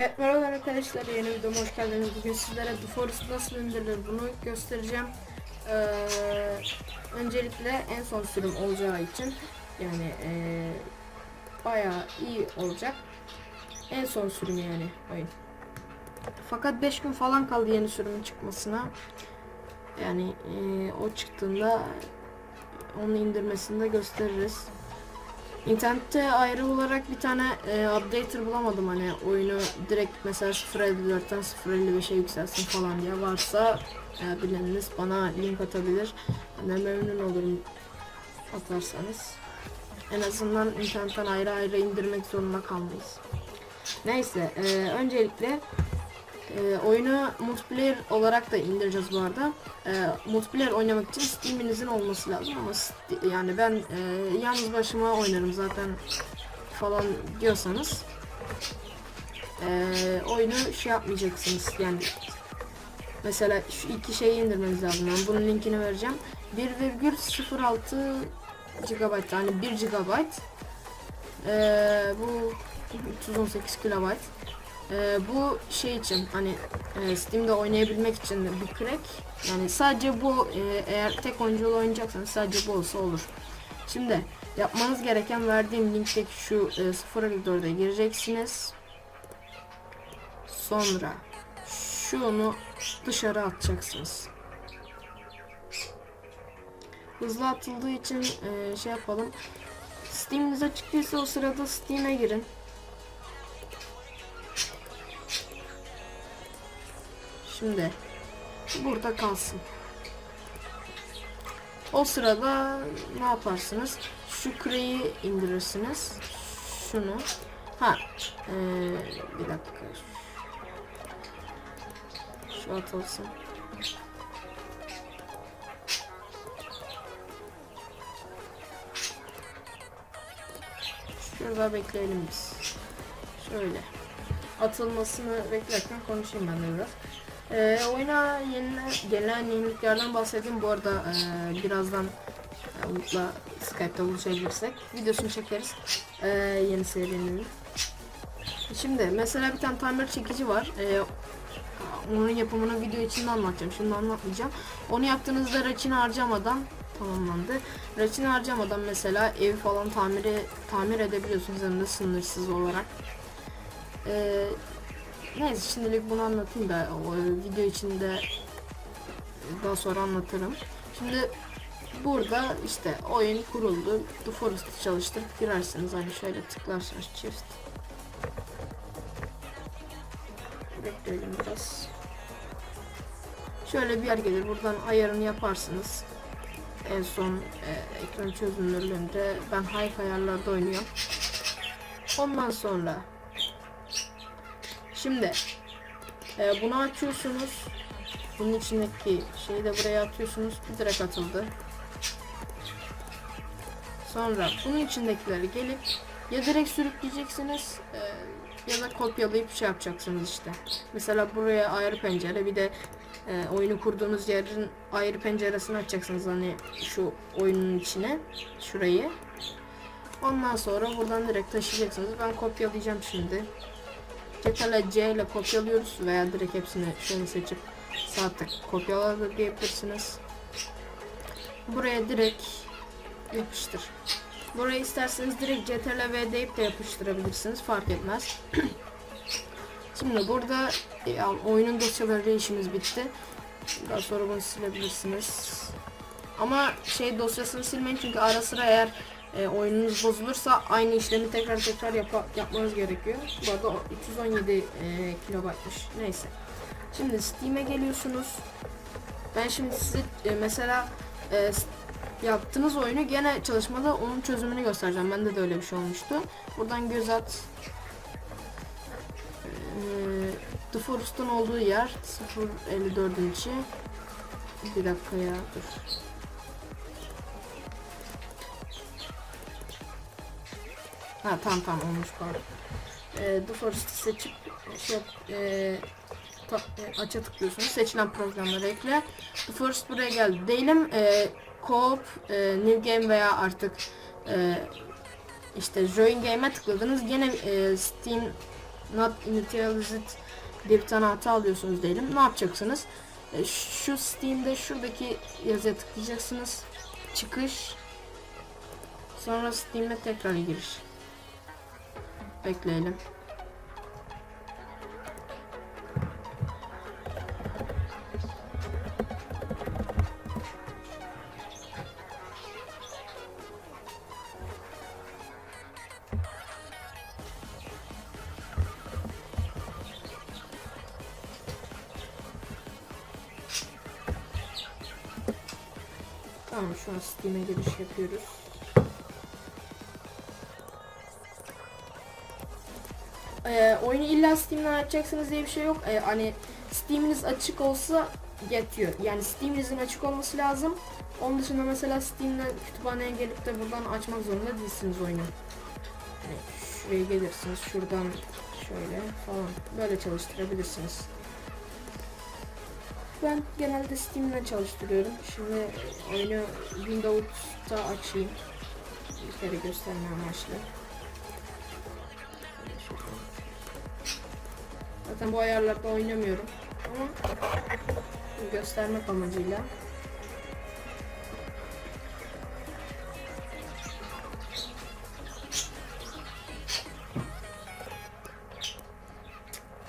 Evet merhaba arkadaşlar yeni videoma hoş geldiniz. Bugün sizlere The Forest nasıl indirilir bunu göstereceğim. Ee, öncelikle en son sürüm olacağı için yani ee, bayağı iyi olacak. En son sürüm yani oyun. Fakat 5 gün falan kaldı yeni sürümün çıkmasına. Yani ee, o çıktığında onu indirmesini de gösteririz. İnternette ayrı olarak bir tane e, updater bulamadım hani oyunu direkt mesela 0.54'ten 0.55'e yükselsin falan diye varsa e, bileniniz bana link atabilir. Ben memnun olurum atarsanız. En azından internetten ayrı ayrı indirmek zorunda kalmayız. Neyse e, öncelikle e, oyunu multiplayer olarak da indireceğiz bu arada. E, multiplayer oynamak için Steam'inizin olması lazım ama yani ben e, yalnız başıma oynarım zaten falan diyorsanız e, oyunu şey yapmayacaksınız yani mesela şu iki şeyi indirmeniz lazım. Ben bunun linkini vereceğim. 1,06 GB yani 1 GB e, bu 318 KB ee, bu şey için hani e, Steam'de oynayabilmek için bir crack. Yani sadece bu e, eğer tek oyunculu oynayacaksanız sadece bu olsa olur. Şimdi yapmanız gereken verdiğim linkteki şu e, 0.54'e gireceksiniz. Sonra şunu dışarı atacaksınız. Hızlı atıldığı için e, şey yapalım. Steam'iniz açık değilse o sırada Steam'e girin. Şimdi burada kalsın. O sırada ne yaparsınız? Şu kreyi indirirsiniz. Şunu. Ha. Ee, bir dakika. Şu atılsın. Şurada bekleyelim biz. Şöyle. Atılmasını beklerken konuşayım ben de biraz. Ee, oyuna gelen yeniliklerden bahsedeyim. Bu arada e, birazdan e, Umut'la Skype'da buluşabilirsek videosunu çekeriz. E, yeni serinin. Şimdi mesela bir tane timer çekici var. E, onun yapımını video içinde anlatacağım. Şimdi anlatmayacağım. Onu yaptığınızda reçine harcamadan tamamlandı. Reçine harcamadan mesela evi falan tamiri tamir edebiliyorsunuz hem de sınırsız olarak. E, Neyse şimdilik bunu anlatayım da o video içinde daha sonra anlatırım. Şimdi burada işte oyun kuruldu. The Forest'ı çalıştırıp girersiniz. Hani şöyle tıklarsanız çift. Bekleyelim biraz. Şöyle bir yer gelir. Buradan ayarını yaparsınız. En son e, ekran çözünürlüğünde ben high ayarlarda oynuyorum. Ondan sonra Şimdi e, bunu açıyorsunuz. Bunun içindeki şeyi de buraya atıyorsunuz. Direkt atıldı. Sonra bunun içindekileri gelip ya direkt sürükleyeceksiniz e, ya da kopyalayıp şey yapacaksınız işte. Mesela buraya ayrı pencere bir de e, oyunu kurduğunuz yerin ayrı penceresini açacaksınız hani şu oyunun içine şurayı. Ondan sonra buradan direkt taşıyacaksınız. Ben kopyalayacağım şimdi. Ctrl C ile kopyalıyoruz veya direkt hepsini şöyle seçip sağ tık kopyala da diyebilirsiniz. Buraya direkt yapıştır. Buraya isterseniz direkt Ctrl V deyip de yapıştırabilirsiniz fark etmez. Şimdi burada ya, oyunun dosyaları işimiz bitti. Daha sonra bunu silebilirsiniz. Ama şey dosyasını silmeyin çünkü ara sıra eğer e, oyununuz bozulursa aynı işlemi tekrar tekrar yap yapmanız gerekiyor. Bu arada o 317 e, kilobaytmış. Neyse. Şimdi Steam'e geliyorsunuz. Ben şimdi size e, mesela e, yaptığınız oyunu gene çalışmada onun çözümünü göstereceğim. Bende de öyle bir şey olmuştu. Buradan göz at. E, The Forest'un olduğu yer 054 içi. Bir dakika ya dur. Ha tamam tamam olmuş pardon. Ee, The seçip şey e, ta, e, aç'a tıklıyorsunuz. Seçilen programları ekle. The buraya geldi. Değilim e, Co-op, e, New Game veya artık e, işte Join Game'e tıkladınız. Yine e, Steam not initialized diye bir tane hata alıyorsunuz diyelim. Ne yapacaksınız? E, şu Steam'de şuradaki yazıya tıklayacaksınız. Çıkış. Sonra Steam'e tekrar giriş. Bekleyelim. Tamam şu an Steam'e giriş yapıyoruz. Ee, oyunu illa Steam'den açacaksınız diye bir şey yok. Ee, hani Steam'iniz açık olsa yetiyor. Yani Steam'inizin açık olması lazım. Onun dışında mesela Steam'den kütüphaneye gelip de buradan açmak zorunda değilsiniz oyunu. Hani şuraya gelirsiniz, şuradan şöyle falan böyle çalıştırabilirsiniz. Ben genelde Steam'den çalıştırıyorum. Şimdi oyunu Windows'ta açayım. Bir kere gösterme amaçlı. Zaten bu ayarlarda oynamıyorum. Ama göstermek amacıyla.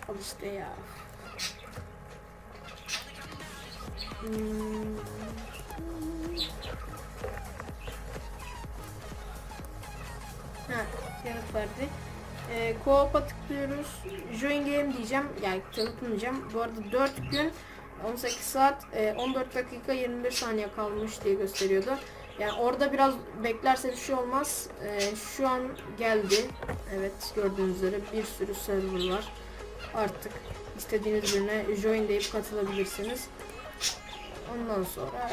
Al işte ya. Hmm. Ha, yanıt verdi. Ee, Co-op'a tıklıyoruz. Join game diyeceğim. Yani tanıtmayacağım. Bu arada 4 gün 18 saat e, 14 dakika 21 saniye kalmış diye gösteriyordu. Yani orada biraz beklerse bir şey olmaz. Ee, şu an geldi. Evet gördüğünüz üzere bir sürü server var. Artık istediğiniz birine join deyip katılabilirsiniz. Ondan sonra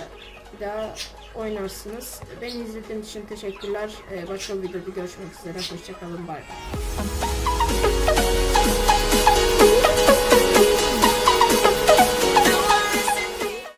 bir daha oynarsınız. Beni izlediğiniz için teşekkürler. Ee, başka bir videoda görüşmek üzere. Hoşçakalın. Bay bay.